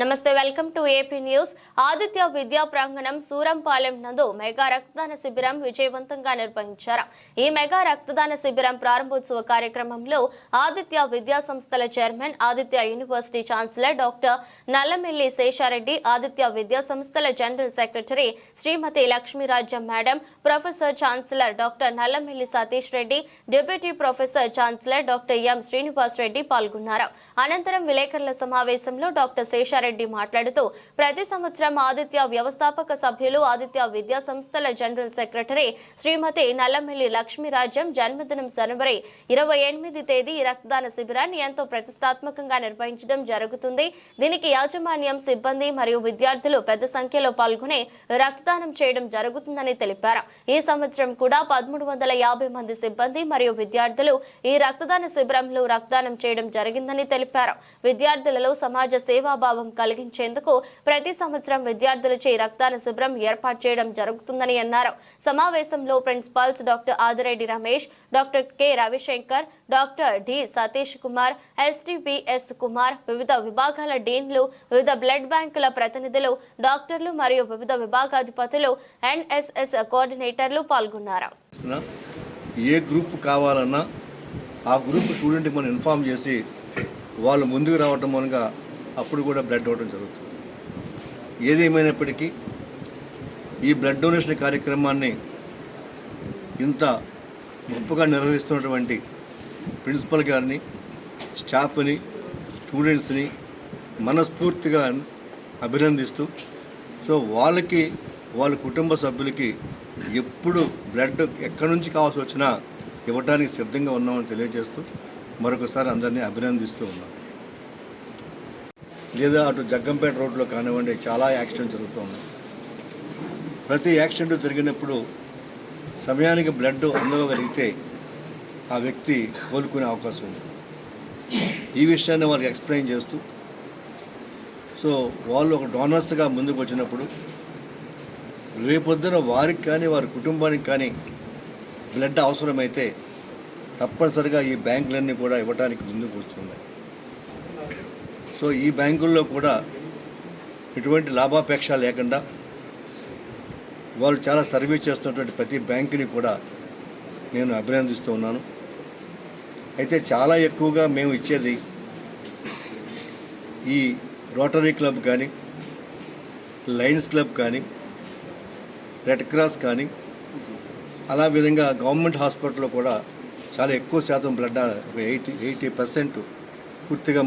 నమస్తే welcome to AP news. Aditya Vidya Pranganam Surampalem నందు mega రక్తదాన శిబిరం విజయవంతంగా నిర్వహించారు. ఈ మెగా రక్తదాన శిబిరం ప్రారంభోత్సవ కార్యక్రమంలో ఆదిత్య విద్యా సంస్థల chairman Aditya university chancellor doctor Nallamilli Sesha Reddy Aditya Vidya సంస్థల general secretary Shrimati Lakshmirajyam madam professor chancellor doctor Nallamilli Satish Reddy deputy professor chancellor doctor M Srinivas Reddy పాల్గొన్నారు. అనంతరం విలేకరుల సమావేశంలో డాక్టర్ శేషారెడ్డి రెడ్డి మాట్లాడుతూ ప్రతి సంవత్సరం ఆదిత్య వ్యవస్థాపక సభ్యులు ఆదిత్య విద్యా సంస్థల జనరల్ సెక్రటరీ శ్రీమతి నల్లమిల్లి లక్ష్మీరాజ్యం జన్మదినం జనవరి ఇరవై ఎనిమిది తేదీ రక్తదాన శిబిరాన్ని ఎంతో ప్రతిష్టాత్మకంగా నిర్వహించడం జరుగుతుంది. దీనికి యాజమాన్యం సిబ్బంది మరియు విద్యార్థులు పెద్ద సంఖ్యలో పాల్గొని రక్తదానం చేయడం జరుగుతుందని తెలిపారు. ఈ సంవత్సరం కూడా పదమూడు వందల యాభై మంది సిబ్బంది మరియు విద్యార్థులు ఈ రక్తదాన శిబిరంలో రక్తదానం చేయడం జరిగిందని తెలిపారు. విద్యార్థులలో సమాజ సేవాభావం కలిగించేందుకు ప్రతి సంవత్సరం విద్యార్థులచే రక్తదాన శిబిరం ఏర్పాటు చేయడం జరుగుతుందని అన్నారు. సమావేశంలో principals doctor Adireddy Ramesh doctor K Ravishankar doctor D Satish Kumar SDPS Kumar వివిధ విభాగాల డీన్లు వివిధ బ్లడ్ బ్యాంకుల ప్రతినిధులు డాక్టర్లు మరియు వివిధ విభాగాధిపతులు ఎన్ఎస్ఎస్ కోఆర్డినేటర్లు పాల్గొన్నారు. ఏ గ్రూప్ కావాలన్నా ఆ గ్రూప్ స్టూడెంట్కి మనం ఇన్ఫామ్ చేసి వాళ్ళు ముందుకు రావటం మూలంగా అప్పుడు కూడా బ్లడ్ ఇవ్వడం జరుగుతుంది. ఏదేమైనప్పటికీ ఈ బ్లడ్ డొనేషన్ కార్యక్రమాన్ని ఇంత గొప్పగా నిర్వహిస్తున్నటువంటి ప్రిన్సిపల్ గారిని స్టాఫ్ని స్టూడెంట్స్ని మనస్ఫూర్తిగా అభినందిస్తూ సో వాళ్ళకి వాళ్ళ కుటుంబ సభ్యులకి ఎప్పుడు బ్లడ్ ఎక్కడి నుంచి కావాల్సి వచ్చినా ఇవ్వడానికి సిద్ధంగా ఉన్నామని తెలియజేస్తూ మరొకసారి అందరినీ అభినందిస్తూ ఉన్నాం. లేదా అటు జగ్గంపేట రోడ్లో కానివ్వండి చాలా యాక్సిడెంట్ జరుగుతూ ఉన్నాయి ప్రతి యాక్సిడెంట్ జరిగినప్పుడు సమయానికి బ్లడ్ అందగలిగితే ఆ వ్యక్తి కోలుకునే అవకాశం ఉంది. ఈ విషయాన్ని వారికి ఎక్స్ప్లెయిన్ చేస్తూ సో వాళ్ళు ఒక డోనర్స్గా ముందుకు వచ్చినప్పుడు రేపొద్దున వారికి కానీ వారి కుటుంబానికి కానీ బ్లడ్ అవసరమైతే తప్పనిసరిగా ఈ బ్యాంకులన్నీ కూడా ఇవ్వడానికి ముందుకు వస్తున్నాయి. సో ఈ బ్యాంకుల్లో కూడా ఎటువంటి లాభాపేక్ష లేకుండా వాళ్ళు చాలా సర్వీస్ చేస్తున్నటువంటి ప్రతి బ్యాంకుని కూడా నేను అభినందిస్తూ ఉన్నాను. అయితే చాలా ఎక్కువగా మేము ఇచ్చేది ఈ రోటరీ క్లబ్ కానీ లయన్స్ క్లబ్ కానీ రెడ్ క్రాస్ కానీ అలా విధంగా గవర్నమెంట్ హాస్పిటల్లో కూడా చాలా ఎక్కువ శాతం బ్లడ్ ఒక ఎయిటీ ఎయిటీ పర్సెంట్ పూర్తిగా